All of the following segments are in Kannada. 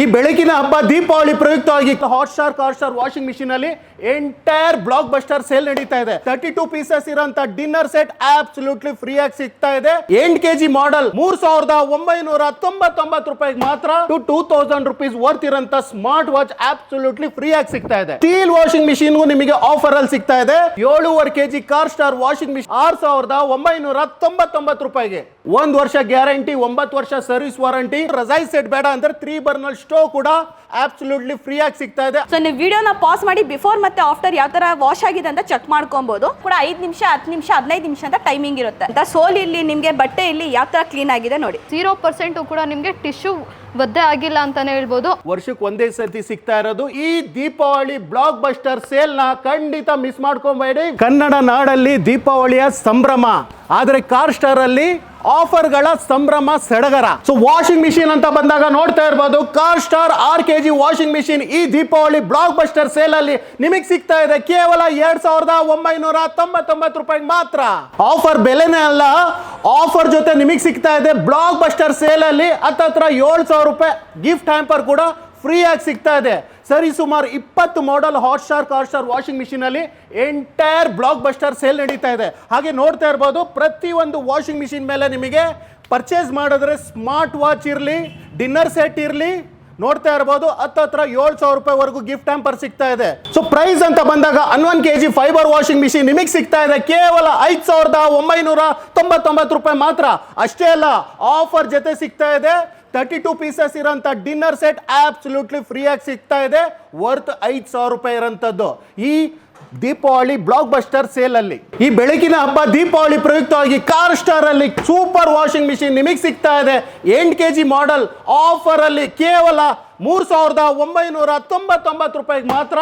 ಈ ಬೆಳಕಿನ ಹಬ್ಬ Deepavali ಪ್ರಯುಕ್ತವಾಗಿ Hot Star Car Star washing machine ಅಲ್ಲಿ ಎಂಟೈರ್ ಬ್ಲಾಕ್ ಬಸ್ಟರ್ ಸೇಲ್ ನಡೀತಾ ಇದೆ. ತರ್ಟಿ ಟೂ ಪೀಸಸ್ ಇರೋಂತ ಡಿನ್ನರ್ ಸೆಟ್ ಆಬ್ಸಲ್ಯೂಟ್ಲಿ ಫ್ರೀ ಆಗಿ ಸಿಗ್ತಾ ಇದೆ. ಎಂಟ್ ಕೆಜಿ ಮಾಡೆಲ್ ಮೂರ್ ಸಾವಿರದ ಒಂಬೈನೂರ ತೊಂಬತ್ತೊಂಬತ್ತು ರೂಪಾಯಿಗೆ ಮಾತ್ರ two two thousand rupees worth ಇರೋಂತ smart watch absolutely free ಆಗಿ ಸಿಗ್ತಾ ಇದೆ. ಸ್ಟೀಲ್ ವಾಷಿಂಗ್ ಮಿಷಿನ್ ನಿಮಗೆ ಆಫರ್ ಅಲ್ಲಿ ಸಿಗ್ತಾ ಇದೆ. ಏಳುವರೆ KG Car Star washing machine R ಸಾವಿರದ ಒಂಬೈನೂರ ತೊಂಬತ್ತೊಂಬತ್ತು ರೂಪಾಯಿಗೆ. ಒಂದ್ ವರ್ಷ ಗ್ಯಾರಂಟಿ ಒಂಬತ್ತು ವರ್ಷ ಸರ್ವಿಸ್ ವಾರಂಟಿ ರಜಾಯಿ ಸೆಟ್ ಬೇಡ ಅಂದ್ರೆ ತ್ರೀ ಬರ್ನಲ್ ಸ್ಟೋ ಕೂಡ ಆಬ್ಸಲ್ಯೂಟ್ಲಿ ಫ್ರೀ ಆಗಿ ಸಿಗ್ತಾ ಇದೆ. ಸೊ ನೀವು ವಿಡಿಯೋನ ಪಾಸ್ ಮಾಡಿ ಬಿಫೋರ್ ಮತ್ತೆ ಆಫ್ಟರ್ ಯಾವ ತರ ವಾಶ್ ಆಗಿದೆ ಅಂತ ಚೆಕ್ ಮಾಡ್ಕೊಬಹುದು ಕೂಡ ಐದು ನಿಮಿಷ ಹತ್ತು ನಿಮಿಷ ಹದಿನೈದು ನಿಮಿಷ ಅಂತ ಟೈಮಿಂಗ್ ಇರುತ್ತೆ. ಅಂತ ಸೋಲ್ ಇಲ್ಲಿ ನಿಮಗೆ ಬಟ್ಟೆ ಇಲ್ಲಿ ಯಾವ ತರ ಕ್ಲೀನ್ ಆಗಿದೆ ನೋಡಿ. ಜೀರೋ ಪರ್ಸೆಂಟ್ ಕೂಡ ನಿಮಗೆ ಟಿಶ್ಯೂ ಒದ್ದೆ ಆಗಿಲ್ಲ ಅಂತಾನೆ ಹೇಳ್ಬೋದು. ವರ್ಷಕ್ಕೆ ಒಂದೇ ಸರ್ತಿ ಸಿಗ್ತಾ ಇರೋದು. ಈ ದೀಪಾವಳಿ ಬ್ಲಾಕ್ ಬಸ್ಟರ್ ಸೇಲ್ನ ಖಂಡಿತ ಮಿಸ್ ಮಾಡ್ಕೊಬೇಡಿ. ಕನ್ನಡ ನಾಡಲ್ಲಿ ದೀಪಾವಳಿಯ ಸಂಭ್ರಮ. ಆದ್ರೆ ಕಾರ್ ಸ್ಟಾರ್ ಅಲ್ಲಿ ಆಫರ್ಗಳ ಸಂಭ್ರಮ ಸಡಗರ. ಸೊ ವಾಷಿಂಗ್ ಮಿಷಿನ್ ಅಂತ ಬಂದಾಗ ನೋಡ್ತಾ ಇರ್ಬೋದು ಕಾರ್ ಸ್ಟಾರ್ ಆರ್ ಕೆ ಜಿ ವಾಷಿಂಗ್ ಮಿಷಿನ್ ಈ ದೀಪಾವಳಿ ಬ್ಲಾಕ್ ಬಸ್ಟರ್ ಸೇಲ್ ಅಲ್ಲಿ ನಿಮಗೆ ಸಿಗ್ತಾ ಇದೆ. ಕೇವಲ ಎರಡ್ ಸಾವಿರದ ಒಂಬೈನೂರ ತೊಂಬತ್ತೊಂಬತ್ತು ರೂಪಾಯಿ ಮಾತ್ರ. ಆಫರ್ ಬೆಲೆನೇ ಅಲ್ಲ ಆಫರ್ ಜೊತೆ ನಿಮಗೆ ಸಿಗ್ತಾ ಇದೆ. ಬ್ಲಾಕ್ ಬಸ್ಟರ್ ಸೇಲ್ ಅಲ್ಲಿ ಹತ್ತತ್ರ ಏಳು ಸಾವಿರ ರೂಪಾಯಿ ಗಿಫ್ಟ್ ಹ್ಯಾಂಪರ್ ಕೂಡ ಫ್ರೀ ಆಗಿ ಸಿಗ್ತಾ ಇದೆ. ಸರಿ, ಸುಮಾರು ಇಪ್ಪತ್ತು model Hot Star Car Star washing ಮಿಷಿನಲ್ಲಿ entire block buster sale ನಡೀತಾ ಇದೆ. ಹಾಗೆ ನೋಡ್ತಾ ಇರ್ಬೋದು ಪ್ರತಿ ಒಂದು ವಾಷಿಂಗ್ ಮಿಷಿನ್ ಮೇಲೆ ನಿಮಗೆ ಪರ್ಚೇಸ್ ಮಾಡಿದ್ರೆ ಸ್ಮಾರ್ಟ್ ವಾಚ್ ಇರಲಿ ಡಿನ್ನರ್ ಸೆಟ್ ಇರಲಿ, ನೋಡ್ತಾ ಇರ್ಬೋದು, ಹತ್ತತ್ರ ಏಳು ಸಾವಿರ ರೂಪಾಯಿವರೆಗೂ ಗಿಫ್ಟ್ ಹ್ಯಾಂಪರ್ ಸಿಗ್ತಾ ಇದೆ. ಸೊ ಪ್ರೈಸ್ ಅಂತ ಬಂದಾಗ ಹನ್ನೊಂದು K G fibre washing machine ನಿಮಗೆ ಸಿಗ್ತಾ ಇದೆ, ಕೇವಲ ಐದು ಸಾವಿರದ ಒಂಬೈನೂರ ತೊಂಬತ್ತೊಂಬತ್ತು ರೂಪಾಯಿ ಮಾತ್ರ. ಅಷ್ಟೇ ಅಲ್ಲ ಆಫರ್ ಜೊತೆ ಸಿಗ್ತಾ ಇದೆ. ತರ್ಟಿ ಟು ಪೀಸಸ್ ಇರೋಂಥ ಡಿನ್ನರ್ ಸೆಟ್ ಆಬ್ಸಲ್ಯೂಟ್ಲಿ ಫ್ರೀಯಾಗಿ ಸಿಗ್ತಾ ಇದೆ. ವರ್ತ್ ಐದು ಸಾವಿರ ರೂಪಾಯಿ ಇರೋಂಥದ್ದು. ಈ ದೀಪಾವಳಿ ಬ್ಲಾಕ್ ಬಸ್ಟರ್ ಸೇಲ್ ಅಲ್ಲಿ, ಈ ಬೆಳಕಿನ ಹಬ್ಬ ದೀಪಾವಳಿ ಪ್ರಯುಕ್ತವಾಗಿ ಕಾರ್ ಸ್ಟಾರ್ ಅಲ್ಲಿ ಸೂಪರ್ ವಾಷಿಂಗ್ ಮಿಷಿನ್ ನಿಮಗೆ ಸಿಗ್ತಾ ಇದೆ. ಎಂಟು ಕೆ ಜಿ ಮಾಡೆಲ್ ಆಫರ್ ಅಲ್ಲಿ ಕೇವಲ ಮೂರ್ ಸಾವಿರದ ಒಂಬೈನೂರ ತೊಂಬತ್ತೊಂಬತ್ತು ರೂಪಾಯಿಗೆ ಮಾತ್ರ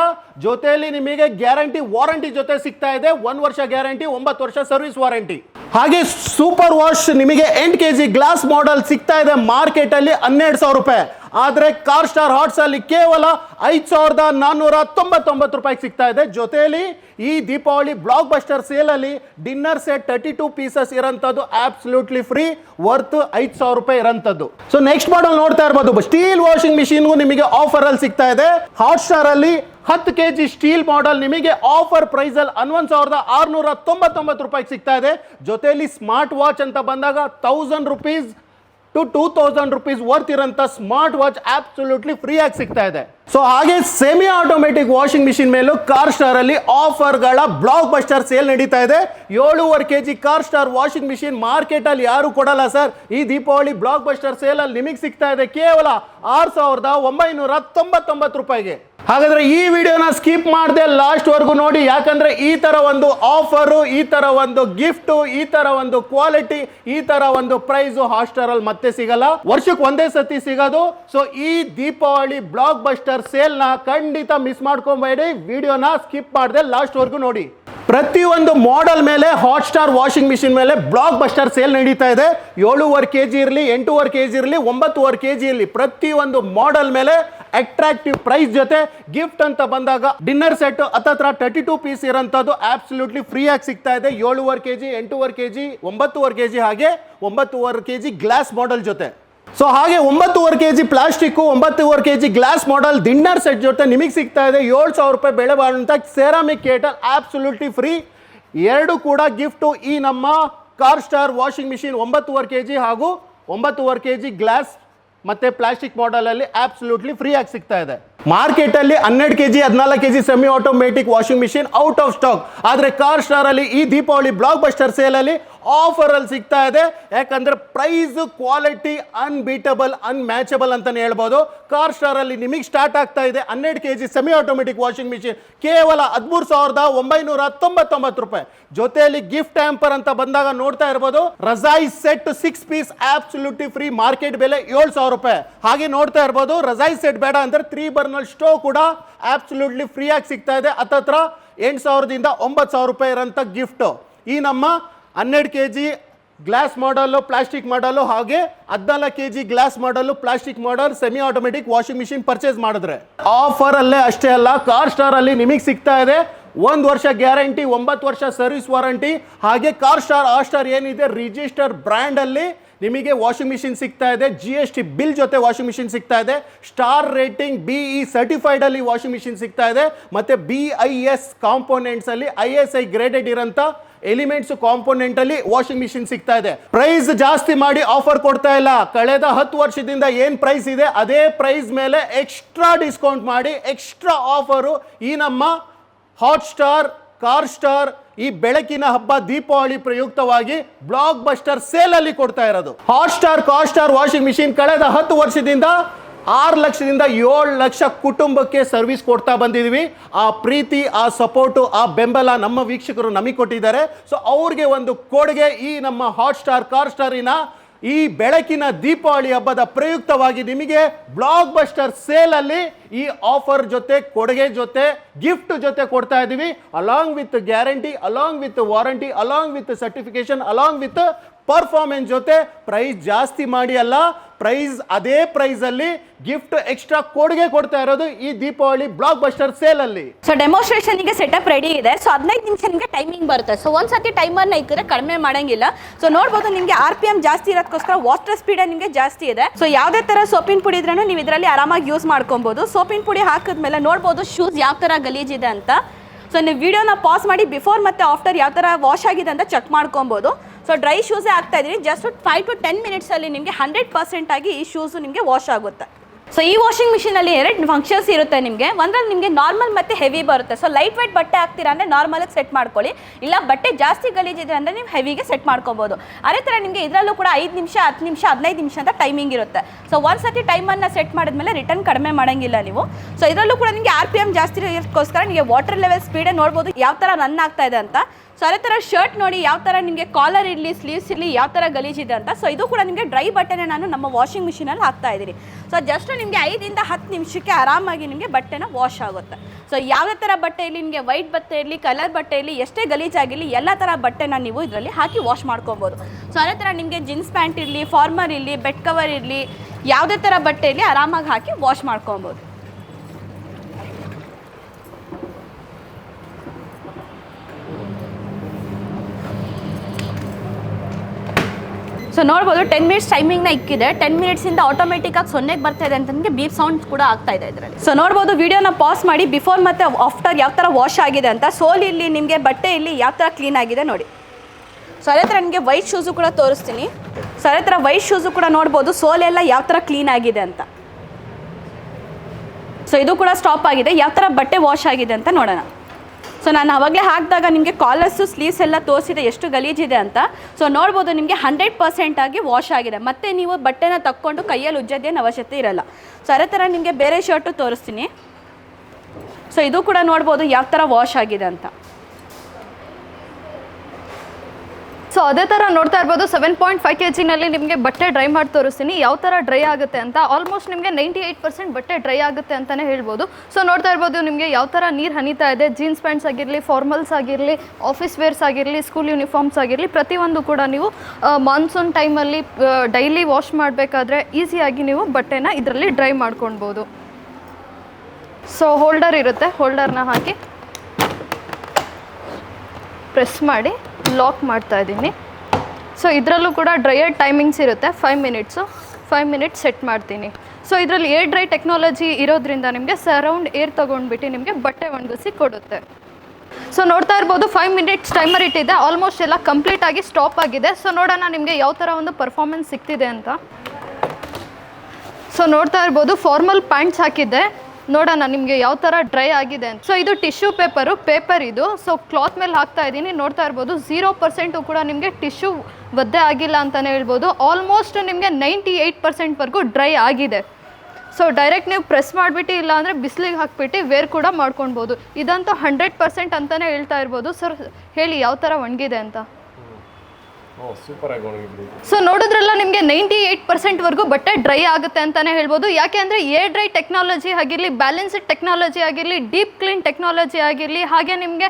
ಜೊತೆಯಲ್ಲಿ ನಿಮಗೆ ಗ್ಯಾರಂಟಿ, ವಾರಂಟಿ ಜೊತೆ ಸಿಗ್ತಾ ಇದೆ. ಒಂದು ವರ್ಷ ಗ್ಯಾರಂಟಿ, ಒಂಬತ್ತು ವರ್ಷ ಸರ್ವಿಸ್ ವಾರಂಟಿ. ಹಾಗೆ ಸೂಪರ್ ವಾಶ್ ನಿಮಗೆ ಎಂಟು ಕೆ ಜಿ ಗ್ಲಾಸ್ ಮಾಡೆಲ್ ಸಿಗ್ತಾ ಇದೆ ಮಾರ್ಕೆಟ್ ಅಲ್ಲಿ ಹನ್ನೆರಡು ಸಾವಿರ ರೂಪಾಯಿ. ಆದ್ರೆ ಕಾರ್ ಸ್ಟಾರ್ ಹಾಟ್ಸಲ್ಲಿ ಕೇವಲ ಐದು ಸಾವಿರದ ನಾನ್ನೂರ ತೊಂಬತ್ತೊಂಬತ್ತು ರೂಪಾಯಿಗೆ ಸಿಗ್ತಾ ಇದೆ. ಜೊತೆಯಲ್ಲಿ ಈ ದೀಪಾವಳಿ ಬ್ಲಾಕ್ ಬಸ್ಟರ್ ಸೇಲ್ ಅಲ್ಲಿ dinner set thirty two pieces ಇರೋಂಥದ್ದು absolutely free worth ಐದು ಸಾವಿರ ರೂಪಾಯಿ ಇರೋಂಥದ್ದು. ಸೊ ನೆಕ್ಸ್ಟ್ ಮಾಡೆಲ್ ನೋಡ್ತಾ ಇರ್ಬೋದು. ಸ್ಟೀಲ್ ವಾಷಿಂಗ್ ಮಿಷಿನ್ಗೂ ನಿಮಗೆ ಆಫರ್ ಅಲ್ಲಿ ಸಿಗ್ತಾ ಇದೆ. ಹಾಟ್ ಸ್ಟಾರ್ ಅಲ್ಲಿ ಹತ್ತು ಕೆ ಜಿ ಸ್ಟೀಲ್ ಮಾಡೆಲ್ ನಿಮಗೆ ಆಫರ್ ಪ್ರೈಸ್ ಅಲ್ಲಿ ಹನ್ನೊಂದು ಸಾವಿರದ ಆರುನೂರ ತೊಂಬತ್ತೊಂಬತ್ತು ರೂಪಾಯಿಗೆ ಸಿಗ್ತಾ ಇದೆ. ಜೊತೆಯಲ್ಲಿ ಸ್ಮಾರ್ಟ್ ವಾಚ್ ಅಂತ ಬಂದಾಗ thousand rupees two two thousand rupees worth ಇರೋಂಥ ಸ್ಮಾರ್ಟ್ ವಾಚ್ ಆಬ್ಸೊಲ್ಯೂಟ್ಲಿ ಫ್ರೀ ಆಗಿ ಸಿಗ್ತಾ ಇದೆ. ಸೊ ಹಾಗೆ ಸೆಮಿ ಆಟೋಮೆಟಿಕ್ ವಾಷಿಂಗ್ ಮಿಷಿನ್ ಮೇಲೂ ಕಾರ್ ಸ್ಟಾರ್ ಅಲ್ಲಿ ಆಫರ್ಗಳ ಬ್ಲಾಕ್ ಬಸ್ಟರ್ ಸೇಲ್ ನಡೀತಾ ಇದೆ. ಏಳುವರೆ K G Car Star washing machine market ಅಲ್ಲಿ ಯಾರು ಕೊಡಲ್ಲ ಸರ್. ಈ ದೀಪಾವಳಿ ಬ್ಲಾಕ್ ಬಸ್ಟರ್ ಸೇಲ್ ಅಲ್ಲಿ ನಿಮಗೆ ಸಿಗ್ತಾ ಇದೆ ಕೇವಲ ಆರು ಸಾವಿರದ ಒಂಬೈನೂರ ತೊಂಬತ್ತೊಂಬತ್ತು ರೂಪಾಯಿಗೆ. ಹಾಗಾದ್ರೆ ಈ ವಿಡಿಯೋನ ಸ್ಕಿಪ್ ಮಾಡದೆ ಲಾಸ್ಟ್ವರೆಗೂ ನೋಡಿ, ಯಾಕಂದ್ರೆ ಈ ತರ ಒಂದು ಆಫರು, ಈ ತರ ಒಂದು ಗಿಫ್ಟ್, ಈ ತರ ಒಂದು ಕ್ವಾಲಿಟಿ, ಈ ತರ ಒಂದು ಪ್ರೈಸ್ ಹಾಸ್ಟರಲ್ಲಿ ಮತ್ತೆ ಸಿಗಲ್ಲ. ವರ್ಷಕ್ಕೆ ಒಂದೇ ಸತಿ ಸಿಗೋದು. ಸೊ ಈ ದೀಪಾವಳಿ ಬ್ಲಾಕ್ ಬಸ್ಟರ್ ಸೇಲ್ನ ಖಂಡಿತ ಮಿಸ್ ಮಾಡ್ಕೊಬೇಡಿ. ವಿಡಿಯೋನ ಸ್ಕಿಪ್ ಮಾಡದೆ ಲಾಸ್ಟ್ವರೆಗೂ ನೋಡಿ. ಪ್ರತಿಯೊಂದು ಮಾಡೆಲ್ ಮೇಲೆ ಹಾಟ್ ಸ್ಟಾರ್ ವಾಷಿಂಗ್ ಮಿಷಿನ್ ಮೇಲೆ ಬ್ಲಾಕ್ ಬಸ್ಟರ್ ಸೇಲ್ ನಡೀತಾ ಇದೆ. ಏಳುವರೆ ಕೆ ಜಿ ಇರಲಿ, ಎಂಟೂವರೆ ಕೆ ಜಿ ಇರಲಿ, ಒಂಬತ್ತುವರೆ ಕೆ ಜಿ ಇರಲಿ, ಪ್ರತಿಯೊಂದು ಮಾಡೆಲ್ ಮೇಲೆ ಅಟ್ರಾಕ್ಟಿವ್ ಪ್ರೈಸ್ ಜೊತೆ ಗಿಫ್ಟ್ ಅಂತ ಬಂದಾಗ ಡಿನ್ನರ್ ಸೆಟ್ ಹತ್ತತ್ರ ತರ್ಟಿ ಟೂ ಪೀಸ್ ಇರೋಂಥದ್ದು ಆಬ್ಸಲ್ಯೂಟ್ಲಿ ಫ್ರೀ ಆಗಿ ಸಿಗ್ತಾ ಇದೆ. ಏಳುವರೆ ಕೆ ಜಿ ಎಂಟೂವರೆ ಕೆ ಜಿ ಒಂಬತ್ತುವರೆ ಕೆ ಜಿ ಹಾಗೆ ಒಂಬತ್ತುವರೆ ಕೆ ಜಿ ಗ್ಲಾಸ್ ಮಾಡೆಲ್ ಜೊತೆ. ಸೊ ಹಾಗೆ ಒಂಬತ್ತುವರೆ ಕೆ ಜಿ ಪ್ಲಾಸ್ಟಿಕ್ಕು, ಒಂಬತ್ತುವರೆ K G glass model dinner set ಜೊತೆ ನಿಮಗೆ ಸಿಗ್ತಾ ಇದೆ. ಏಳು ಸಾವಿರ ರೂಪಾಯಿ ಬೆಳೆ ಬಾಳುವಂಥ ಸೆರಾಮಿಕ್ ಕೇಟಲ್ ಆಬ್ಸಲ್ಯೂಟ್ಲಿ ಫ್ರೀ ಎರಡು ಕೂಡ ಗಿಫ್ಟು ಈ ನಮ್ಮ ಕಾರ್ ಸ್ಟಾರ್ ವಾಷಿಂಗ್ ಮಿಷಿನ್ ಒಂಬತ್ತುವರೆ ಕೆ ಜಿ ಹಾಗೂ ಒಂಬತ್ತುವರೆ ಕೆ ಜಿ ಗ್ಲಾಸ್ ಮತ್ತೆ ಪ್ಲಾಸ್ಟಿಕ್ ಮಾಡಲಲ್ಲಿ ಫ್ರೀ ಆಗಿ ಸಿಗ್ತಾ ಇದೆ. ಮಾರ್ಕೆಟಲ್ಲಿ ಹನ್ನೆರಡು ಕೆ ಜಿ ಹದಿನಾಲ್ಕು K G semi automatic washing machine out of stock ಆದರೆ ಕಾರ್ ಸ್ಟಾರಲ್ಲಿ ಈ ದೀಪಾವಳಿ ಬ್ಲಾಕ್ ಬಸ್ಟರ್ ಸೇಲಲ್ಲಿ ಆಫರಲ್ಲಿ ಸಿಗ್ತಾ ಇದೆ. ಯಾಕಂದ್ರೆ ಪ್ರೈಸ್ ಕ್ವಾಲಿಟಿ ಅನ್ಬೀಟಬಲ್, ಅನ್ಮ್ಯಾಚಬಲ್ ಅಂತಲೇ ಹೇಳ್ಬೋದು. ಕಾರ್ ಸ್ಟಾರಲ್ಲಿ ನಿಮಗೆ ಸ್ಟಾರ್ಟ್ ಆಗ್ತಾ ಇದೆ. ಹನ್ನೆರಡು K G semi automatic washing machine ಕೇವಲ ಹದಿಮೂರು ಸಾವಿರದ ಒಂಬೈನೂರ ತೊಂಬತ್ತೊಂಬತ್ತು ರೂಪಾಯಿ. ಜೊತೆಯಲ್ಲಿ ಗಿಫ್ಟ್ ಹ್ಯಾಂಪರ್ ಅಂತ ಬಂದಾಗ ನೋಡ್ತಾ ಇರ್ಬೋದು. ರಜಾಯಿ set six piece absolutely free market ಬೆಲೆ ಏಳು ಸಾವಿರ ರೂಪಾಯಿ. ಹಾಗೆ ನೋಡ್ತಾ ಇರ್ಬೋದು ರಜಾಯಿ ಸೆಟ್ ಬೇಡ ಅಂದರೆ ತ್ರೀ ಬರ್ನಲ್ ಸ್ಟೋ ಕೂಡ ಆಬ್ಸಲ್ಯೂಟ್ಲಿ ಫ್ರೀ ಆಗಿ ಸಿಗ್ತಾ ಇದೆ. ಹತ್ತತ್ರ ಎಂಟು ಸಾವಿರದಿಂದ ಒಂಬತ್ತು ಸಾವಿರ ರೂಪಾಯಿ ಇರೋಂಥ ಗಿಫ್ಟು ಈ ನಮ್ಮ ಹನ್ನೆರಡು K G glass model plastic model ಹಾಗೆ ಹದಿನಾಲ್ಕು K G glass model plastic model semi automatic washing machine purchase ಮಾಡಿದ್ರೆ. ಆಫರ್ ಅಲ್ಲೇ ಅಷ್ಟೇ ಅಲ್ಲ ಕಾರ್ ಸ್ಟಾರ್ ಅಲ್ಲಿ ನಿಮಗೆ ಸಿಗ್ತಾ ಇದೆ. ಒಂದು ವರ್ಷ ಗ್ಯಾರಂಟಿ ಒಂಬತ್ತು ವರ್ಷ ಸರ್ವಿಸ್ ವಾರಂಟಿ ಹಾಗೆ ಕಾರ್ ಸ್ಟಾರ್ ಆ ಸ್ಟಾರ್ ಏನಿದೆ ರಿಜಿಸ್ಟರ್ ಬ್ರ್ಯಾಂಡ್ ಅಲ್ಲಿ ನಿಮಗೆ ವಾಷಿಂಗ್ ಮಿಷಿನ್ ಸಿಗ್ತಾ ಇದೆ. ಜಿ ಎಸ್ ಟಿ ಬಿಲ್ ಜೊತೆ ವಾಷಿಂಗ್ ಮಿಷಿನ್ ಸಿಗ್ತಾ ಇದೆ. Star rating B E certified ಅಲ್ಲಿ ವಾಷಿಂಗ್ ಮಿಷಿನ್ ಸಿಗ್ತಾ ಇದೆ. ಮತ್ತೆ ಬಿ ಐ ಎಸ್ ಕಾಂಪೋನೆಂಟ್ಸ್ ಅಲ್ಲಿ ಐ ಎಸ್ ಐ ಗ್ರೇಡೆಡ್ ಇರೋಂಥ ಎಲಿಮೆಂಟ್ಸ್ ಕಾಂಪೋನೆಂಟ್ ಅಲ್ಲಿ ವಾಷಿಂಗ್ ಮಿಷಿನ್ ಸಿಗ್ತಾ ಇದೆ. ಪ್ರೈಸ್ ಜಾಸ್ತಿ ಮಾಡಿ ಆಫರ್ ಕೊಡ್ತಾ ಇಲ್ಲ. ಕಳೆದ ಹತ್ತು ವರ್ಷದಿಂದ ಏನ್ ಪ್ರೈಸ್ ಇದೆ, ಅದೇ ಪ್ರೈಸ್ ಮೇಲೆ ಎಕ್ಸ್ಟ್ರಾ ಡಿಸ್ಕೌಂಟ್ ಮಾಡಿ ಎಕ್ಸ್ಟ್ರಾ ಆಫರು ಈ ನಮ್ಮ ಹಾಟ್ ಸ್ಟಾರ್ ಕಾರ್ ಸ್ಟಾರ್ ಈ ಬೆಳಕಿನ ಹಬ್ಬ, ದೀಪಾವಳಿ ಪ್ರಯುಕ್ತವಾಗಿ ಬ್ಲಾಕ್ ಬಸ್ಟರ್ ಸೇಲ್ ಅಲ್ಲಿ ಕೊಡ್ತಾ ಇರೋದು. Hot Star Car Star washing machine ಕಳೆದ ಹತ್ತು ವರ್ಷದಿಂದ ಆರು ಲಕ್ಷದಿಂದ ಏಳು ಲಕ್ಷ ಕುಟುಂಬಕ್ಕೆ ಸರ್ವಿಸ್ ಕೊಡ್ತಾ ಬಂದಿದ್ದೀವಿ ಆ ಪ್ರೀತಿ, ಆ ಸಪೋರ್ಟು, ಆ ಬೆಂಬಲ ನಮ್ಮ ವೀಕ್ಷಕರು ನಮಗೆ ಕೊಟ್ಟಿದ್ದಾರೆ. ಸೊ ಅವ್ರಿಗೆ ಒಂದು ಕೊಡುಗೆ ಈ ನಮ್ಮ ಹಾಟ್ ಸ್ಟಾರ್ ಕಾರ್ ಸ್ಟಾರಿನ ಈ ಬೆಳಕಿನ ದೀಪಾವಳಿ ಹಬ್ಬದ ಪ್ರಯುಕ್ತವಾಗಿ ನಿಮಗೆ ಬ್ಲಾಕ್ ಬಸ್ಟರ್ ಸೇಲ್ ಅಲ್ಲಿ ಈ ಆಫರ್ ಜೊತೆ, ಕೊಡುಗೆ ಜೊತೆ ಗಿಫ್ಟ್ ಜೊತೆ ಕೊಡ್ತಾ ಇದ್ದೀವಿ. Along with guarantee along with warranty along with certification along with performance ಜೊತೆ? ಪ್ರೈಸ್ ಜಾಸ್ತಿ ಮಾಡಿ ಅಲ್ಲ ಪ್ರೈಸ್ ಅದೇ ಪ್ರೈಸ್ ಅಲ್ಲಿ ಗಿಫ್ಟ್ ಎಕ್ಸ್ಟ್ರಾ ಕೊಡುಗೆ ಕೊಡ್ತಾ ಇರೋದು ಈ ದೀಪಾವಳಿ ಬ್ಲಾಕ್ ಬಸ್ಟರ್ ಸೇಲ್ ಅಲ್ಲಿ ಸೊ ಡೆಮೋಸ್ಟ್ರೇಷನ್ಗೆ ಸೆಟಪ್ ರೆಡಿ ಇದೆ. ಸೊ ಹದಿನೈದು ನಿಮಿಷ ನಿಮಗೆ ಟೈಮಿಂಗ್ ಬರುತ್ತೆ. ಸೊ ಒಂದು ಸರ್ತಿ ಇಕ್ಕಿದ್ರೆ ಕಡಿಮೆ ಮಾಡಂಗಿಲ್ಲ. ಸೊ ನೋಡ್ಬೋದು ನಿಮಗೆ ಆರ್ ಪಿ ಎಂ ಜಾಸ್ತಿ ಇರೋದಕ್ಕೋಸ್ಕರ ವಾಟರ್ ಸ್ಪೀಡ್ ನಿಮಗೆ ಜಾಸ್ತಿ ಇದೆ. ಸೊ ಯಾವುದೇ ಥರ ಸೋಪಿನ ಪುಡಿ ಇದ್ರೂ ನೀವು ಇದರಲ್ಲಿ ಆರಾಮಾಗಿ ಯೂಸ್ ಮಾಡ್ಕೊಬೋದು. ಸೋಪಿನ ಪುಡಿ ಹಾಕಿದ್ಮೇಲೆ ನೋಡ್ಬೋದು ಶೂಸ್ ಯಾವ ಥರ ಗಲೀಜಿದೆ ಅಂತ. ಸೊ ನೀವು ವಿಡಿಯೋನ ಪಾಸ್ ಮಾಡಿ ಬಿಫೋರ್ ಮತ್ತು ಆಫ್ಟರ್ ಯಾವ ಥರ ವಾಶ್ ಆಗಿದೆ ಅಂತ ಚೆಕ್ ಮಾಡ್ಕೊಬೋದು. ಸೊ ಡ್ರೈ ಶೂಸೇ ಆಗ್ತಾ ಇದ್ದೀನಿ. ಜಸ್ಟ್ ಫೈವ್ ಟು ಟೆನ್ ಮಿನಿಟ್ಸಲ್ಲಿ ನಿಮಗೆ ಹಂಡ್ರೆಡ್ ಪರ್ಸೆಂಟ್ ಆಗಿ ಈ ಶೂಸು ನಿಮಗೆ ವಾಶ್ ಆಗುತ್ತೆ. ಸೊ ಈ ವಾಷಿಂಗ್ ಮಿಷಿನಲ್ಲಿ ಎರಡು ಫಂಕ್ಷನ್ಸ್ ಇರುತ್ತೆ ನಿಮಗೆ. ಒಂದರಲ್ಲಿ ನಿಮಗೆ ನಾರ್ಮಲ್ ಮತ್ತು ಹೆವಿ ಬರುತ್ತೆ. ಸೊ ಲೈಟ್ ವೈಟ್ ಬಟ್ಟೆ ಹಾಕ್ತೀರಾ ಅಂದರೆ ನಾರ್ಮಲಾಗಿ ಸೆಟ್ ಮಾಡ್ಕೊಳ್ಳಿ. ಇಲ್ಲ, ಬಟ್ಟೆ ಜಾಸ್ತಿ ಗಲೀಜಿದೆ ಅಂದರೆ ನೀವು ಹೆವಿಗೆ ಸೆಟ್ ಮಾಡ್ಕೊಬೋದು. ಅದೇ ಥರ ನಿಮಗೆ ಇದರಲ್ಲೂ ಕೂಡ ಐದು ನಿಮಿಷ, ಹತ್ತು ನಿಮಿಷ, ಹದಿನೈದು ನಿಮಿಷ ಅಂತ ಟೈಮಿಂಗ್ ಇರುತ್ತೆ. ಸೊ ಒಂದು ಸತಿ ಟೈಮನ್ನು ಸೆಟ್ ಮಾಡಿದ್ಮೇಲೆ ರಿಟರ್ನ್ ಕಡಿಮೆ ಮಾಡೋಂಗಿಲ್ಲ ನೀವು. ಸೊ ಇದರಲ್ಲೂ ಕೂಡ ನಿಮಗೆ ಆರ್ ಪಿ ಎಂ ಜಾಸ್ತಿ ಇರೋದಕ್ಕೋಸ್ಕರ ನಿಮಗೆ ವಾಟರ್ ಲೆವೆಲ್ ಸ್ಪೀಡೇ ನೋಡ್ಬೋದು. ಯಾವ ಥರ ರನ್ ಆಗ್ತಾ ಇದೆ ಅಂತ. ಸೊ ಅದೇ ಥರ ಶರ್ಟ್ ನೋಡಿ ಯಾವ ಥರ ನಿಮಗೆ ಕಾಲರ್ ಇರಲಿ ಸ್ಲೀವ್ಸ್ ಇರಲಿ, ಯಾವ ಥರ ಗಲೀಜಿದೆ ಅಂತ. ಸೊ ಇದು ಕೂಡ ನಿಮಗೆ ಡ್ರೈ ಬಟ್ಟೆನೇ ನಾನು ನಮ್ಮ ವಾಷಿಂಗ್ ಮಿಷಿನಲ್ಲಿ ಹಾಕ್ತಾ ಇದ್ದೀನಿ. ಸೊ ಜಸ್ಟ್ ನಿಮಗೆ ಐದರಿಂದ ಹತ್ತು ನಿಮಿಷಕ್ಕೆ ಆರಾಮಾಗಿ ನಿಮಗೆ ಬಟ್ಟೆನ ವಾಶ್ ಆಗುತ್ತೆ. ಸೊ ಯಾವುದೇ ಥರ ಬಟ್ಟೆ ಇರಲಿ, ನಿಮಗೆ ವೈಟ್ ಬಟ್ಟೆ ಇರಲಿ ಕಲರ್ ಬಟ್ಟೆ ಇರಲಿ, ಎಷ್ಟೇ ಗಲೀಜಾಗಿರಲಿ ಎಲ್ಲ ಥರ ಬಟ್ಟೆನ ನೀವು ಇದರಲ್ಲಿ ಹಾಕಿ ವಾಶ್ ಮಾಡ್ಕೊಬೋದು. ಸೊ ಅದೇ ಥರ ನಿಮಗೆ ಜೀನ್ಸ್ ಪ್ಯಾಂಟ್ ಇರಲಿ ಫಾರ್ಮರ್ ಇರಲಿ ಬೆಡ್ ಕವರ್ ಇರಲಿ, ಯಾವುದೇ ಥರ ಬಟ್ಟೆ ಇರಲಿ, ಆರಾಮಾಗಿ ಹಾಕಿ ವಾಶ್ ಮಾಡ್ಕೊಬೋದು. ಸೊ ನೋಡ್ಬೋದು ಟೆನ್ ಮಿನಿಟ್ಸ್ ಟೈಮಿಂಗ್ನ ಇಕ್ಕಿದೆ. ಟೆನ್ ಮಿನಿಟ್ಸಿಂದ ಆಟೋಮೆಟಿಕ್ಕಾಗಿ ಸೊನ್ನೆಗೆ ಬರ್ತಾ ಇದೆ ಅಂತ ನನಗೆ ಬೀಪ್ ಸೌಂಡ್ ಕೂಡ ಆಗ್ತಾ ಇದೆ ಇದರಲ್ಲಿ. ಸೊ ನೋಡ್ಬೋದು ವಿಡಿಯೋನ ಪಾಸ್ ಮಾಡಿ ಬಿಫೋರ್ ಮತ್ತು ಆಫ್ಟರ್ ಯಾವ ಥರ ವಾಶ್ ಆಗಿದೆ ಅಂತ ಸೋಲ್ ಇಲ್ಲಿ ನಿಮಗೆ ಬಟ್ಟೆ ಇಲ್ಲಿ ಯಾವ ಥರ ಕ್ಲೀನ್ ಆಗಿದೆ ನೋಡಿ. ಸೊ ಅದೇ ಥರ ನಿಮಗೆ ವೈಟ್ ಶೂಸು ಕೂಡ ತೋರಿಸ್ತೀನಿ. ಸೊ ಅದೇ ಥರ ವೈಟ್ ಶೂಸು ಕೂಡ ನೋಡ್ಬೋದು ಸೋಲ್ ಎಲ್ಲ ಯಾವ ಥರ ಕ್ಲೀನ್ ಆಗಿದೆ ಅಂತ. ಸೊ ಇದು ಕೂಡ ಸ್ಟಾಪ್ ಆಗಿದೆ. ಯಾವ ಥರ ಬಟ್ಟೆ ವಾಶ್ ಆಗಿದೆ ಅಂತ ನೋಡೋಣ. ಸೊ ನಾನು ಅವಾಗಲೇ ಹಾಕಿದಾಗ ನಿಮಗೆ ಕಾಲರ್ಸು ಸ್ಲೀವ್ಸ್ ಎಲ್ಲ ತೋರಿಸಿದೆ, ಎಷ್ಟು ಗಲೀಜಿದೆ ಅಂತ. ಸೊ ನೋಡ್ಬೋದು ನಿಮಗೆ ಹಂಡ್ರೆಡ್ ಪರ್ಸೆಂಟ್ ಆಗಿ ವಾಶ್ ಆಗಿದೆ. ಮತ್ತೆ ನೀವು ಬಟ್ಟೆನ ತಕ್ಕೊಂಡು ಕೈಯಲ್ಲಿ ಉಜ್ಜೋದೇನು ಅವಶ್ಯಕತೆ ಇರಲ್ಲ. ಸೊ ಅದೇ ಥರ ನಿಮಗೆ ಬೇರೆ ಶರ್ಟು ತೋರಿಸ್ತೀನಿ. ಸೊ ಇದು ಕೂಡ ನೋಡ್ಬೋದು ಯಾವ ಥರ ವಾಶ್ ಆಗಿದೆ ಅಂತ. ಸೊ ಅದೇ ಥರ ನೋಡ್ತಾ ಇರ್ಬೋದು ಸೆವೆನ್ ಪಾಯಿಂಟ್ ಫೈವ್ ಕೆ ಜಿನಲ್ಲಿ ನಿಮಗೆ ಬಟ್ಟೆ ಡ್ರೈ ಮಾಡಿ ತೋರಿಸ್ತೀನಿ. ಯಾವ ಥರ ಡ್ರೈ ಆಗುತ್ತೆ ಅಂತ ಆಲ್ಮೋಸ್ಟ್ ನಿಮಗೆ ನೈಂಟಿ ಏಯ್ಟ್ ಪರ್ಸೆಂಟ್ ಬಟ್ಟೆ ಡ್ರೈ ಆಗುತ್ತೆ ಅಂತಲೇ ಹೇಳ್ಬೋದು. ಸೊ ನೋಡ್ತಾ ಇರ್ಬೋದು, ನಿಮಗೆ ಯಾವ ಥರ ನೀರು ಹನಿತಾ ಇದೆ ಜೀನ್ಸ್ ಪ್ಯಾಂಟ್ಸ್ ಆಗಿರಲಿ ಫಾರ್ಮಲ್ಸ್ ಆಗಿರಲಿ ಆಫೀಸ್ ವೇರ್ಸ್ ಆಗಿರಲಿ ಸ್ಕೂಲ್ ಯೂನಿಫಾರ್ಮ್ಸ್ ಆಗಿರಲಿ, ಪ್ರತಿಯೊಂದು ಕೂಡ ನೀವು ಮಾನ್ಸೂನ್ ಟೈಮಲ್ಲಿ ಡೈಲಿ ವಾಶ್ ಮಾಡಬೇಕಾದ್ರೆ ಈಸಿಯಾಗಿ ನೀವು ಬಟ್ಟೆನ ಇದರಲ್ಲಿ ಡ್ರೈ ಮಾಡ್ಕೊಳ್ಬೋದು. ಸೊ ಹೋಲ್ಡರ್ ಇರುತ್ತೆ ಹೋಲ್ಡರ್ನ ಹಾಕಿ ಪ್ರೆಸ್ ಮಾಡಿ. ಲಾಕ್ ಮಾಡ್ತಾ ಇದ್ದೀನಿ. ಸೊ ಇದರಲ್ಲೂ ಕೂಡ ಡ್ರೈಯರ್ ಟೈಮಿಂಗ್ಸ್ ಇರುತ್ತೆ. Five minutes five minutes set ಮಾಡ್ತೀನಿ. ಸೊ ಇದರಲ್ಲಿ ಏರ್ ಡ್ರೈ ಟೆಕ್ನಾಲಜಿ ಇರೋದ್ರಿಂದ ನಿಮಗೆ ಸರೌಂಡ್ ಏರ್ ತೊಗೊಂಡ್ಬಿಟ್ಟು ನಿಮಗೆ ಬಟ್ಟೆ ಒಣಗಿಸಿ ಕೊಡುತ್ತೆ. ಸೊ ನೋಡ್ತಾ ಇರ್ಬೋದು ಫೈವ್ ಮಿನಿಟ್ಸ್ ಟೈಮರ್ ಇಟ್ಟಿದೆ. ಆಲ್ಮೋಸ್ಟ್ ಎಲ್ಲ ಕಂಪ್ಲೀಟ್ ಆಗಿ ಸ್ಟಾಪ್ ಆಗಿದೆ. ಸೊ ನೋಡೋಣ ನಿಮಗೆ ಯಾವ ಥರ ಒಂದು ಪರ್ಫಾರ್ಮೆನ್ಸ್ ಸಿಗ್ತಿದೆ ಅಂತ. ಸೊ ನೋಡ್ತಾ ಇರ್ಬೋದು ಫಾರ್ಮಲ್ ಪ್ಯಾಂಟ್ಸ್ ಹಾಕಿದ್ದೆ. ನೋಡೋಣ ನಿಮಗೆ ಯಾವ ಥರ ಡ್ರೈ ಆಗಿದೆ ಅಂತ. ಸೊ ಇದು ಟಿಶ್ಯೂ ಪೇಪರು, ಪೇಪರ್ ಇದು. ಸೊ ಕ್ಲಾತ್ ಮೇಲೆ ಹಾಕ್ತಾ ಇದ್ದೀನಿ. ನೋಡ್ತಾ ಇರ್ಬೋದು ಝೀರೋ ಪರ್ಸೆಂಟು ಕೂಡ ನಿಮಗೆ ಟಿಶ್ಯೂ ಒದ್ದೆ ಆಗಿಲ್ಲ ಅಂತಲೇ ಹೇಳ್ಬೋದು. ಆಲ್ಮೋಸ್ಟ್ ನಿಮಗೆ ನೈಂಟಿ ಏಯ್ಟ್ ಪರ್ಸೆಂಟ್ವರೆಗೂ ಡ್ರೈ ಆಗಿದೆ. ಸೊ ಡೈರೆಕ್ಟ್ ನೀವು ಪ್ರೆಸ್ ಮಾಡಿಬಿಟ್ಟು ಇಲ್ಲ ಅಂದರೆ ಬಿಸಿಲಿಗೆ ಹಾಕ್ಬಿಟ್ಟು ವೇರ್ ಕೂಡ ಮಾಡ್ಕೊಳ್ಬೋದು. ಇದಂತೂ ಹಂಡ್ರೆಡ್ ಪರ್ಸೆಂಟ್ ಅಂತಲೇ ಹೇಳ್ತಾ ಇರ್ಬೋದು. ಸರ್ ಹೇಳಿ ಯಾವ ಥರ ಒಣಗಿದೆ ಅಂತ. ಸೂಪರ್ ಸೊ ನೋಡಿದ್ರಲ್ಲ, ನಿಮಗೆ ನೈಂಟಿ ಏಯ್ಟ್ ಪರ್ಸೆಂಟ್ವರೆಗೂ ಬಟ್ಟೆ ಡ್ರೈ ಆಗುತ್ತೆ ಅಂತಲೇ ಹೇಳ್ಬೋದು. ಯಾಕೆ ಅಂದರೆ ಏರ್ ಡ್ರೈ ಟೆಕ್ನಾಲಜಿ ಆಗಿರಲಿ ಬ್ಯಾಲೆನ್ಸ್ಡ್ ಟೆಕ್ನಾಲಜಿ ಆಗಿರಲಿ ಡೀಪ್ ಕ್ಲೀನ್ ಟೆಕ್ನಾಲಜಿ ಆಗಿರಲಿ, ಹಾಗೆ ನಿಮಗೆ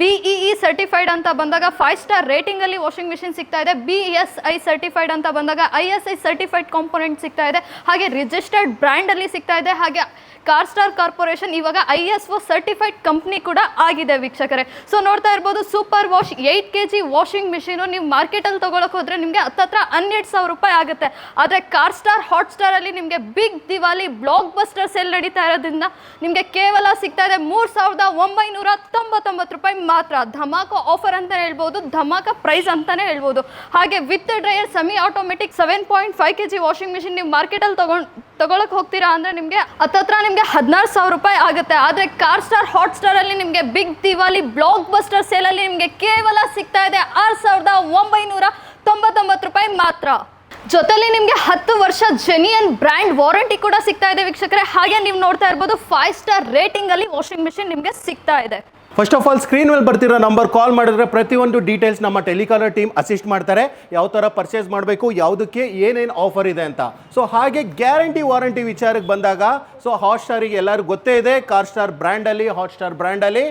ಬಿ ಇ ಇ ಸರ್ಟಿಫೈಡ್ ಅಂತ ಬಂದಾಗ ಫೈವ್ ಸ್ಟಾರ್ ರೇಟಿಂಗಲ್ಲಿ ವಾಷಿಂಗ್ ಮಿಷಿನ್ ಸಿಗ್ತಾ ಇದೆ. ಬಿ ಎಸ್ ಐ ಸರ್ಟಿಫೈಡ್ ಅಂತ ಬಂದಾಗ I S I certified component ಸಿಗ್ತಾ ಇದೆ. ಹಾಗೆ ರಿಜಿಸ್ಟರ್ಡ್ ಬ್ರ್ಯಾಂಡಲ್ಲಿ ಸಿಗ್ತಾ ಇದೆ. ಹಾಗೆ ಕಾರ್ ಸ್ಟಾರ್ ಕಾರ್ಪೊರೇಷನ್ ಇವಾಗ I S O certified company ಕೂಡ ಆಗಿದೆ ವೀಕ್ಷಕರೇ. ಸೊ ನೋಡ್ತಾ ಇರ್ಬೋದು super wash eight K G washing machine ನೀವು ಮಾರ್ಕೆಟಲ್ಲಿ ತೊಗೊಳಕ್ಕೆ ಹೋದರೆ ನಿಮಗೆ ಹತ್ತತ್ರ ಹನ್ನೆರಡು ಸಾವಿರ ರೂಪಾಯಿ ಆಗುತ್ತೆ. ಆದರೆ ಕಾರ್ ಸ್ಟಾರ್ ಹಾಟ್ ಸ್ಟಾರಲ್ಲಿ ನಿಮಗೆ big Diwali block buster sale ನಡೀತಾ ಇರೋದ್ರಿಂದ ನಿಮಗೆ ಕೇವಲ ಸಿಗ್ತಾ ಇದೆ ಮೂರು ಸಾವಿರದ ಒಂಬೈನೂರ ತೊಂಬತ್ತೊಂಬತ್ತು ರೂಪಾಯಿ ಮಾತ್ರ. ಧಮಾಕ ಆಫರ್ ಅಂತ ಹೇಳ್ಬೋದು, ಧಮಾಕ ಪ್ರೈಸ್ ಅಂತಾನೆ ಹೇಳ್ಬೋದು. ಹಾಗೆ with dryer semi automatic seven point five K G washing machine ನೀವು ಮಾರ್ಕೆಟಲ್ಲಿ ತೊಗೊಂಡು ತೊಗೊಳಕ್ಕೆ ಹೋಗ್ತೀರಾ ಅಂದರೆ ನಿಮಗೆ ಹತ್ತತ್ರ ನಿಮಗೆ ಹದಿನಾರು ಸಾವಿರ ರೂಪಾಯಿ ಆಗುತ್ತೆ. ಆದರೆ ಕಾರ್ ಸ್ಟಾರ್ ಹಾಟ್ ಸ್ಟಾರಲ್ಲಿ ನಿಮಗೆ ಬಿಗ್ ದಿವಾಲಿ ಬ್ಲಾಕ್ ಬಸ್ಟರ್ ಸೇಲಲ್ಲಿ ನಿಮಗೆ ಕೇವಲ ಸಿಗ್ತಾ ಇದೆ ಆರು ಸಾವಿರದ ಒಂಬೈನೂರ ತೊಂಬತ್ತೊಂಬತ್ತು ರೂಪಾಯಿ ಮಾತ್ರ. ಜೊತೆಲಿ ನಿಮಗೆ ಹತ್ತು ವರ್ಷ ಜೆನಿಯನ್ ಬ್ರ್ಯಾಂಡ್ ವಾರಂಟಿ ಕೂಡ ಸಿಗ್ತಾ ಇದೆ ವೀಕ್ಷಕರೇ. ಹಾಗೆ ನೀವು ನೋಡ್ತಾ ಇರ್ಬೋದು ಫೈವ್ ಸ್ಟಾರ್ ರೇಟಿಂಗ್ ಅಲ್ಲಿ ವಾಷಿಂಗ್ ಮಿಷಿನ್ ನಿಮಗೆ ಸಿಗ್ತಾ ಇದೆ. ಫಸ್ಟ್ ಆಫ್ ಆಲ್ ಸ್ಕ್ರೀನ್ ಮೇಲೆ ಬರ್ತಿರೋ ನಂಬರ್ ಕಾಲ್ ಮಾಡಿದ್ರೆ ಪ್ರತಿಯೊಂದು ಡೀಟೇಲ್ಸ್ ನಮ್ಮ ಟೆಲಿಕಾಲರ್ ಟೀಮ್ ಅಸಿಸ್ಟ್ ಮಾಡ್ತಾರೆ. ಯಾವ ಥರ ಪರ್ಚೇಸ್ ಮಾಡಬೇಕು, ಯಾವುದಕ್ಕೆ ಏನೇನು ಆಫರ್ ಇದೆ ಅಂತ. ಸೊ ಹಾಗೆ ಗ್ಯಾರಂಟಿ ವಾರಂಟಿ ವಿಚಾರಕ್ಕೆ ಬಂದಾಗ ಸೊ ಹಾಟ್ ಸ್ಟಾರಿಗೆ ಎಲ್ಲರಿಗೂ ಗೊತ್ತೇ ಇದೆ. ಕಾರ್ ಸ್ಟಾರ್ ಬ್ರ್ಯಾಂಡಲ್ಲಿ ಹಾಟ್ ಸ್ಟಾರ್ ಬ್ರ್ಯಾಂಡಲ್ಲಿ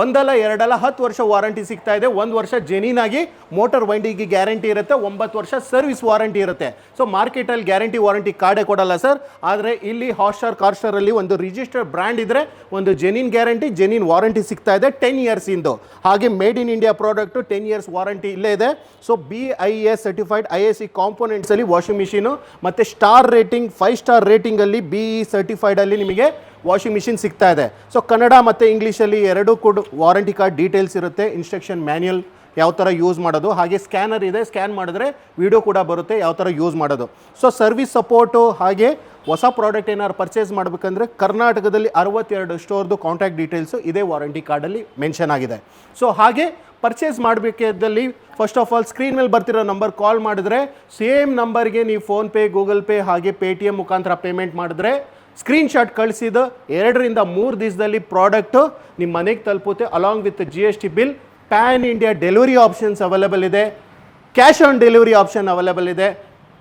ಒಂದಲ್ಲ ಎರಡಲ್ಲ ಹತ್ತು ವರ್ಷ ವಾರಂಟಿ ಸಿಗ್ತಾ ಇದೆ. ಒಂದು ವರ್ಷ ಜೆನಿನ್ ಆಗಿ ಮೋಟರ್ ವೈಂಡಿಗೆ ಗ್ಯಾರಂಟಿ ಇರುತ್ತೆ. ಒಂಬತ್ತು ವರ್ಷ ಸರ್ವಿಸ್ ವಾರಂಟಿ ಇರುತ್ತೆ. ಸೊ ಮಾರ್ಕೆಟಲ್ಲಿ ಗ್ಯಾರಂಟಿ ವಾರಂಟಿ ಕಾರ್ಡೇ ಕೊಡಲ್ಲ ಸರ್. ಆದರೆ ಇಲ್ಲಿ ಹಾಟ್ಸ್ಟಾರ್ ಕಾರ್ಸ್ಟಾರಲ್ಲಿ ಒಂದು ರಿಜಿಸ್ಟರ್ಡ್ ಬ್ರ್ಯಾಂಡ್ ಇದ್ದರೆ ಒಂದು ಜೆನಿನ್ ಗ್ಯಾರಂಟಿ ಜೆನಿನ್ ವಾರಂಟಿ ಸಿಗ್ತಾ ಇದೆ ಟೆನ್ ಇಯರ್ಸ್ ಇಂದು. ಹಾಗೆ made in India product ten years warranty ಇಲ್ಲೇ ಇದೆ. So B I S certified I S C ಕಾಂಪೋನೆಂಟ್ಸಲ್ಲಿ washing machine ಮತ್ತು ಸ್ಟಾರ್ ರೇಟಿಂಗ್ ಫೈವ್ ಸ್ಟಾರ್ ರೇಟಿಂಗಲ್ಲಿ ಬಿ ಇ ಸರ್ಟಿಫೈಡಲ್ಲಿ ನಿಮಗೆ ವಾಷಿಂಗ್ ಮಿಷಿನ್ ಸಿಗ್ತಾ ಇದೆ. ಸೊ ಕನ್ನಡ ಮತ್ತು ಇಂಗ್ಲೀಷಲ್ಲಿ ಎರಡೂ ಕೂಡ ವಾರಂಟಿ ಕಾರ್ಡ್ ಡೀಟೇಲ್ಸ್ ಇರುತ್ತೆ. ಇನ್ಸ್ಟ್ರಕ್ಷನ್ ಮ್ಯಾನ್ಯಲ್ ಯಾವ ಥರ ಯೂಸ್ ಮಾಡೋದು. ಹಾಗೆ ಸ್ಕ್ಯಾನರ್ ಇದೆ. ಸ್ಕ್ಯಾನ್ ಮಾಡಿದ್ರೆ ವಿಡಿಯೋ ಕೂಡ ಬರುತ್ತೆ ಯಾವ ಥರ ಯೂಸ್ ಮಾಡೋದು. ಸೊ ಸರ್ವಿಸ್ ಸಪೋರ್ಟು ಹಾಗೆ ಹೊಸ ಪ್ರಾಡಕ್ಟ್ ಏನಾದ್ರು ಪರ್ಚೇಸ್ ಮಾಡಬೇಕಂದ್ರೆ ಕರ್ನಾಟಕದಲ್ಲಿ ಅರವತ್ತೆರಡು ಸ್ಟೋರ್ದು ಕಾಂಟ್ಯಾಕ್ಟ್ ಡೀಟೇಲ್ಸು ಇದೇ ವಾರಂಟಿ ಕಾರ್ಡಲ್ಲಿ ಮೆನ್ಷನ್ ಆಗಿದೆ. ಸೊ ಹಾಗೆ ಪರ್ಚೇಸ್ ಮಾಡಬೇಕಾದಲ್ಲಿ ಫಸ್ಟ್ ಆಫ್ ಆಲ್ ಸ್ಕ್ರೀನ್ ಮೇಲೆ ಬರ್ತಿರೋ ನಂಬರ್ ಕಾಲ್ ಮಾಡಿದ್ರೆ ಸೇಮ್ ನಂಬರ್ಗೆ ನೀವು ಫೋನ್ಪೇ ಗೂಗಲ್ ಪೇ ಹಾಗೆ ಪೇ ಟಿ ಎಂ ಮುಖಾಂತರ ಪೇಮೆಂಟ್ ಮಾಡಿದ್ರೆ ಸ್ಕ್ರೀನ್ಶಾಟ್ ಕಳಿಸಿದ ಎರಡರಿಂದ ಮೂರು ದಿವಸದಲ್ಲಿ ಪ್ರಾಡಕ್ಟು ನಿಮ್ಮ ಮನೆಗೆ ತಲುಪುತ್ತೆ along with G S T bill pan India delivery options available ಇದೆ. Cash on delivery option available ಇದೆ.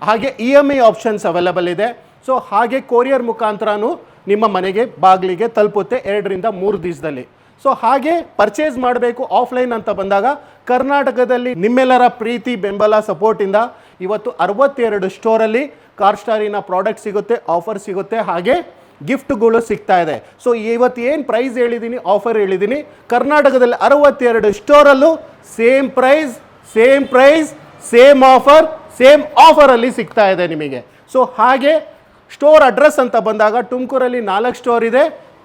ಹಾಗೆ E M I options available ಇದೆ. ಸೊ ಹಾಗೆ ಕೊರಿಯರ್ ಮುಖಾಂತರನೂ ನಿಮ್ಮ ಮನೆಗೆ, ಬಾಗಿಲಿಗೆ ತಲುಪುತ್ತೆ ಎರಡರಿಂದ ಮೂರು ದಿವಸದಲ್ಲಿ. ಸೊ ಹಾಗೆ ಪರ್ಚೇಸ್ ಮಾಡಬೇಕು ಆಫ್ಲೈನ್ ಅಂತ ಬಂದಾಗ ಕರ್ನಾಟಕದಲ್ಲಿ ನಿಮ್ಮೆಲ್ಲರ ಪ್ರೀತಿ, ಬೆಂಬಲ ಸಪೋರ್ಟಿಂದ ಇವತ್ತು ಅರವತ್ತೆರಡು ಸ್ಟೋರಲ್ಲಿ ಕಾರ್ ಸ್ಟಾರಿನ ಪ್ರಾಡಕ್ಟ್ ಸಿಗುತ್ತೆ ಆಫರ್ ಸಿಗುತ್ತೆ, ಹಾಗೆ ಗಿಫ್ಟ್ಗಳು ಸಿಗ್ತಾ ಇದೆ. ಸೊ ಇವತ್ತು ಏನು ಪ್ರೈಸ್ ಹೇಳಿದ್ದೀನಿ ಆಫರ್ ಹೇಳಿದ್ದೀನಿ ಕರ್ನಾಟಕದಲ್ಲಿ ಅರವತ್ತೆರಡು ಸ್ಟೋರಲ್ಲೂ same price same price same offer same ಆಫರಲ್ಲಿ ಸಿಗ್ತಾ ಇದೆ ನಿಮಗೆ. ಸೊ ಹಾಗೆ ಸ್ಟೋರ್ ಅಡ್ರೆಸ್ ಅಂತ ಬಂದಾಗ ತುಮಕೂರಲ್ಲಿ ನಾಲ್ಕು ಸ್ಟೋರ್ ಇದೆ.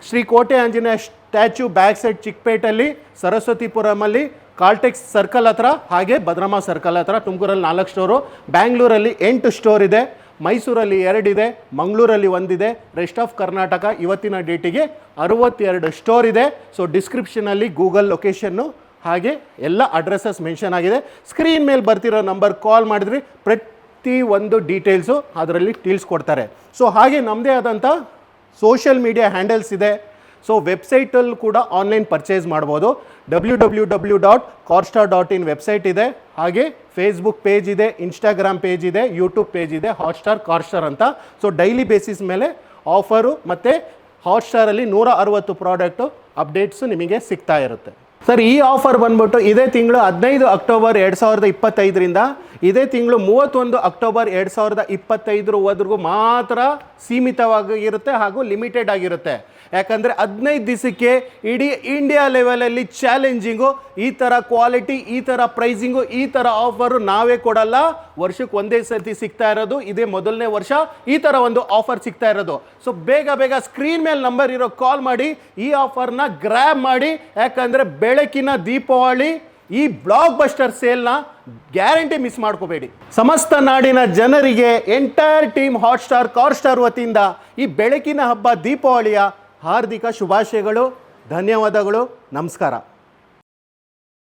Shri Kote Anjaneya statue back side ಚಿಕ್ಕಪೇಟಲ್ಲಿ ಸರಸ್ವತಿಪುರಮಲ್ಲಿ ಕಾಲ್ಟೆಕ್ಸ್ ಸರ್ಕಲ್ ಹತ್ರ, ಹಾಗೆ ಭದ್ರಮಾ ಸರ್ಕಲ್ ಹತ್ರ ತುಮಕೂರಲ್ಲಿ ನಾಲ್ಕು ಸ್ಟೋರು ಬ್ಯಾಂಗ್ಳೂರಲ್ಲಿ ಎಂಟು ಸ್ಟೋರ್ ಇದೆ. ಮೈಸೂರಲ್ಲಿ ಎರಡಿದೆ, ಮಂಗಳೂರಲ್ಲಿ ಒಂದಿದೆ ರೆಸ್ಟ್ ಆಫ್ ಕರ್ನಾಟಕ ಇವತ್ತಿನ ಡೇಟಿಗೆ ಅರವತ್ತೆರಡು ಸ್ಟೋರ್ ಇದೆ. ಸೊ ಡಿಸ್ಕ್ರಿಪ್ಷನಲ್ಲಿ ಗೂಗಲ್ ಲೊಕೇಶನ್ನು ಹಾಗೆ ಎಲ್ಲ ಅಡ್ರೆಸ್ಸಸ್ ಮೆನ್ಷನ್ ಆಗಿದೆ. ಸ್ಕ್ರೀನ್ ಮೇಲೆ ಬರ್ತಿರೋ ನಂಬರ್ ಕಾಲ್ ಮಾಡಿದ್ರಿ, ಪ್ರತಿ ಒಂದು ಡೀಟೇಲ್ಸು ಅದರಲ್ಲಿ ತಿಳಿಸ್ಕೊಡ್ತಾರೆ. ಸೊ ಹಾಗೆ ನಮ್ಮದೇ ಆದಂಥ ಸೋಷಿಯಲ್ ಮೀಡಿಯಾ ಹ್ಯಾಂಡಲ್ಸ್ ಇದೆ. ಸೊ ವೆಬ್ಸೈಟಲ್ಲಿ ಕೂಡ ಆನ್ಲೈನ್ ಪರ್ಚೇಸ್ ಮಾಡ್ಬೋದು. W W W dot Carstar dot in website ಇದೆ. ಹಾಗೆ ಫೇಸ್ಬುಕ್ ಪೇಜ್ ಇದೆ ಇನ್ಸ್ಟಾಗ್ರಾಮ್ ಪೇಜ್ ಇದೆ ಯೂಟ್ಯೂಬ್ ಪೇಜ್ ಇದೆ ಹಾಟ್ಸ್ಟಾರ್ ಕಾರ್ಸ್ಟಾರ್ ಅಂತ. ಸೊ ಡೈಲಿ ಬೇಸಿಸ್ ಮೇಲೆ ಆಫರು ಮತ್ತು ಹಾಟ್ಸ್ಟಾರಲ್ಲಿ ನೂರ ಅರವತ್ತು ಪ್ರಾಡಕ್ಟು ಅಪ್ಡೇಟ್ಸು ನಿಮಗೆ ಸಿಗ್ತಾ ಇರುತ್ತೆ. ಸರ್ ಈ ಆಫರ್ ಬಂದ್ಬಿಟ್ಟು ಇದೇ ತಿಂಗಳು ಹದಿನೈದು ಅಕ್ಟೋಬರ್ ಎರಡು ಸಾವಿರದ ಇಪ್ಪತ್ತೈದರಿಂದ ಇದೇ ತಿಂಗಳು ಮೂವತ್ತೊಂದು ಅಕ್ಟೋಬರ್ ಎರಡು ಸಾವಿರದ ಇಪ್ಪತ್ತೈದರವರೆಗೂ ಮಾತ್ರ ಸೀಮಿತವಾಗಿರುತ್ತೆ ಹಾಗೂ ಲಿಮಿಟೆಡ್ ಆಗಿರುತ್ತೆ. ಯಾಕಂದರೆ ಹದಿನೈದು ದಿವಸಕ್ಕೆ ಇಡೀ ಇಂಡಿಯಾ ಲೆವೆಲಲ್ಲಿ ಚಾಲೆಂಜಿಂಗು ಈ ಥರ ಕ್ವಾಲಿಟಿ ಈ ಥರ ಪ್ರೈಸಿಂಗು ಈ ಥರ ಆಫರು ನಾವೇ ಕೊಡಲ್ಲ. ವರ್ಷಕ್ಕೆ ಒಂದೇ ಸರ್ತಿ ಸಿಗ್ತಾ ಇರೋದು, ಇದೇ ಮೊದಲನೇ ವರ್ಷ ಈ ಥರ ಒಂದು ಆಫರ್ ಸಿಗ್ತಾ ಇರೋದು. ಸೊ ಬೇಗ ಬೇಗ ಸ್ಕ್ರೀನ್ ಮೇಲೆ ನಂಬರ್ ಇರೋ ಕಾಲ್ ಮಾಡಿ, ಈ ಆಫರ್ನ ಗ್ರ್ಯಾಬ್ ಮಾಡಿ, ಯಾಕಂದರೆ ಬೆಳಕಿನ ದೀಪಾವಳಿ, ಈ ಬ್ಲಾಕ್ ಬಸ್ಟರ್ ಸೇಲ್ನ ಗ್ಯಾರಂಟಿ ಮಿಸ್ ಮಾಡ್ಕೋಬೇಡಿ. ಸಮಸ್ತ ನಾಡಿನ ಜನರಿಗೆ entire team Hotstar Carstar ವತಿಯಿಂದ ಈ ಬೆಳಕಿನ ಹಬ್ಬ, ದೀಪಾವಳಿಯ ಹಾರ್ದಿಕ ಶುಭಾಶಯಗಳು ಧನ್ಯವಾದಗಳು ನಮಸ್ಕಾರ.